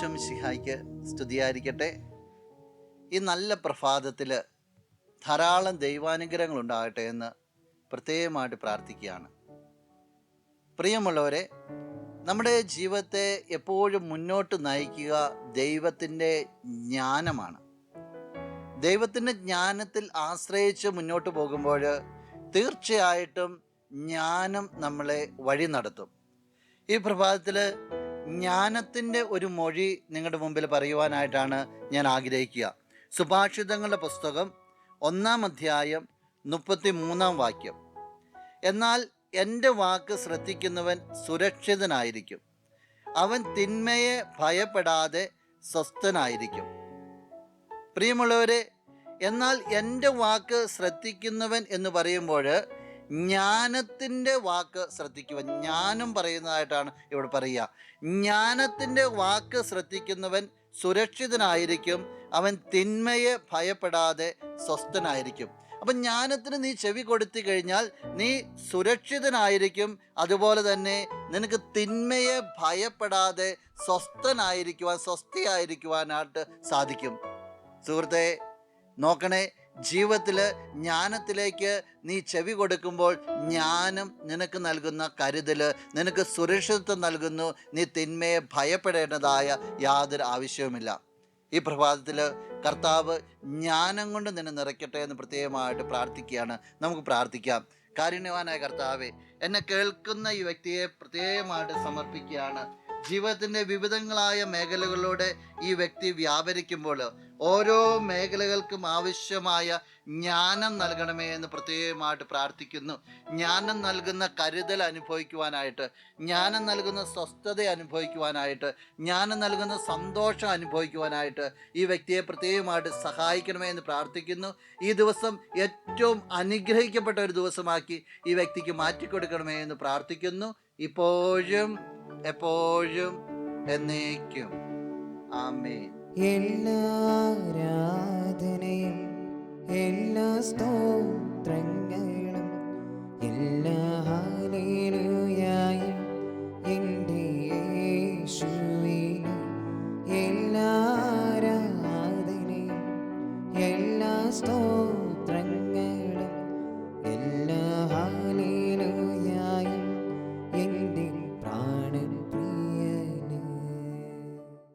ഈശോം മിശിഹായ്ക്ക് സ്തുതിയായിരിക്കട്ടെ. ഈ നല്ല പ്രഭാതത്തിൽ ധാരാളം ദൈവാനുഗ്രഹങ്ങൾ ഉണ്ടാകട്ടെ എന്ന് പ്രത്യേകമായിട്ട് പ്രാർത്ഥിക്കുകയാണ്. പ്രിയമുള്ളവരെ നമ്മുടെ ജീവിതത്തെ എപ്പോഴും മുന്നോട്ട് നയിക്കുക ദൈവത്തിന്റെ ജ്ഞാനമാണ്. ദൈവത്തിന്റെ ജ്ഞാനത്തിൽ ആശ്രയിച്ച് മുന്നോട്ട് പോകുമ്പോൾ തീർച്ചയായിട്ടും ജ്ഞാനം നമ്മളെ വഴി നടത്തും. ഈ പ്രഭാതത്തിൽ ജ്ഞാനത്തിന്റെ ഒരു മൊഴി നിങ്ങളുടെ മുമ്പിൽ പറയുവാനായിട്ടാണ് ഞാൻ ആഗ്രഹിക്കുക. സുഭാഷിതങ്ങളുടെ പുസ്തകം ഒന്നാം അധ്യായം മുപ്പത്തി മൂന്നാം വാക്യം. എന്നാൽ എന്റെ വാക്ക് ശ്രദ്ധിക്കുന്നവൻ സുരക്ഷിതനായിരിക്കും. അവൻ തിന്മയെ ഭയപ്പെടാതെ സ്വസ്ഥനായിരിക്കും. പ്രിയമുള്ളവരെ എന്നാൽ എന്റെ വാക്ക് ശ്രദ്ധിക്കുന്നവൻ എന്ന് പറയുമ്പോൾ ജ്ഞാനത്തിന്റെ വാക്ക് ശ്രദ്ധിക്കുക ജ്ഞാനം പറയുന്നതായിട്ടാണ് ഇവിടെ പറയുക. ജ്ഞാനത്തിന്റെ വാക്ക് ശ്രദ്ധിക്കുന്നവൻ സുരക്ഷിതനായിരിക്കും. അവൻ തിന്മയെ ഭയപ്പെടാതെ സ്വസ്ഥനായിരിക്കും. അപ്പം ജ്ഞാനത്തിന് നീ ചെവി കൊടുത്തു കഴിഞ്ഞാൽ നീ സുരക്ഷിതനായിരിക്കും. അതുപോലെ തന്നെ നിനക്ക് തിന്മയെ ഭയപ്പെടാതെ സ്വസ്ഥനായിരിക്കുവാൻ സ്വസ്ഥയായിരിക്കുവാനായിട്ട് സാധിക്കും. സുഹൃത്തെ നോക്കണേ ജീവിതത്തിൽ ജ്ഞാനത്തിലേക്ക് നീ ചെവി കൊടുക്കുമ്പോൾ ജ്ഞാനം നിനക്ക് നൽകുന്ന കരുതൽ നിനക്ക് സുരക്ഷിതത്വം നൽകുന്നു നീ തിന്മയെ ഭയപ്പെടേണ്ടതായ യാതൊരു ആവശ്യവുമില്ല. ഈ പ്രഭാതത്തിൽ കർത്താവ് ജ്ഞാനം കൊണ്ട് നിന്നെ നിറയ്ക്കട്ടെ എന്ന് പ്രത്യേകമായിട്ട് പ്രാർത്ഥിക്കുകയാണ്. നമുക്ക് പ്രാർത്ഥിക്കാം. കാരുണ്യവാനായ കർത്താവെ എന്നെ കേൾക്കുന്ന ഈ വ്യക്തിയെ പ്രത്യേകമായിട്ട് സമർപ്പിക്കുകയാണ്. ജീവിതത്തിന്റെ വിവിധങ്ങളായ മേഖലകളിലൂടെ ഈ വ്യക്തി വ്യാപരിക്കുമ്പോൾ ഓരോ മേഖലകൾക്കും ആവശ്യമായ ജ്ഞാനം നൽകണമേ എന്ന് പ്രത്യേകമായിട്ട് പ്രാർത്ഥിക്കുന്നു. ജ്ഞാനം നൽകുന്ന കരുതൽ അനുഭവിക്കുവാനായിട്ട് ജ്ഞാനം നൽകുന്ന സ്വസ്ഥത അനുഭവിക്കുവാനായിട്ട് ജ്ഞാനം നൽകുന്ന സന്തോഷം അനുഭവിക്കുവാനായിട്ട് ഈ വ്യക്തിയെ പ്രത്യേകമായിട്ട് സഹായിക്കണമേ എന്ന് പ്രാർത്ഥിക്കുന്നു. ഈ ദിവസം ഏറ്റവും അനുഗ്രഹിക്കപ്പെട്ട ഒരു ദിവസമാക്കി ഈ വ്യക്തിക്ക് മാറ്റിക്കൊടുക്കണമേ എന്ന് പ്രാർത്ഥിക്കുന്നു. ഇപ്പോഴും എപ്പോഴും എന്നേക്കും. ആമേൻ. എല്ലാ ആരാധനയും എല്ലാ സ്തോത്രങ്ങളും എല്ലാ ഹാലയിലുയായും എന്റെ യേശുവിന് എല്ലാ ആരാധനയും എല്ലാ സ്തോത്രങ്ങളും എല്ലാ ഹാലയും